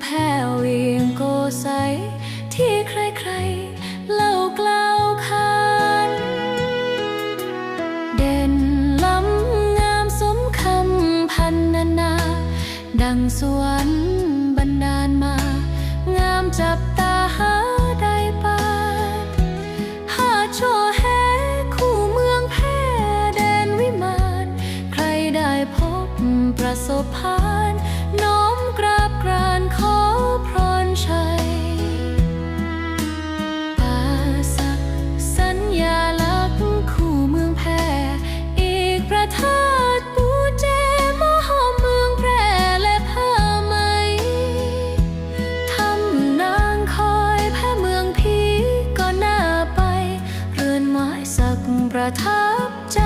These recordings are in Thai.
แพ้วเวียงโกไซที่ใครๆเล่ากล่าวขานเด่นล้ำงามสมคำพันนานา ดังสวรรค์บันดาลมา งามจับตาหาได้ปานหาโชว์แฮคู่เมืองแพ้แดนวิมาน ใครได้พบประสบพา ประทับใจ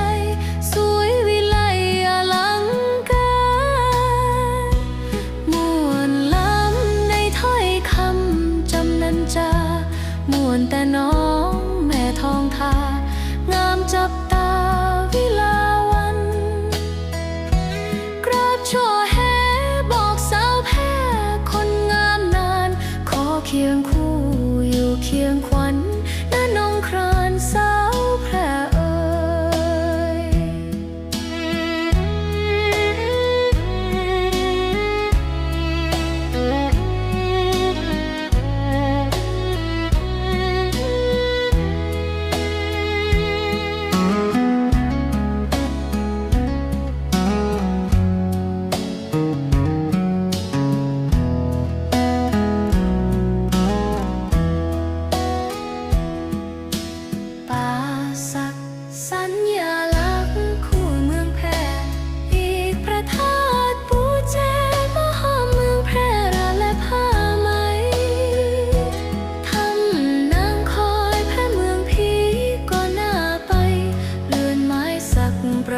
สวยวิไลอลังการมวนล้ำในถ้อยคำจำนันจามวนแต่น้องแม่ทองทางามจับต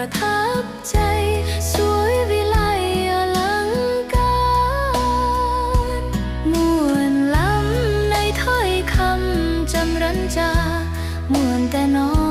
ประทับใจ สวยวิไลอลังการม่วนล้ำในถ้อยคำจำรันจามวนแต่น้อ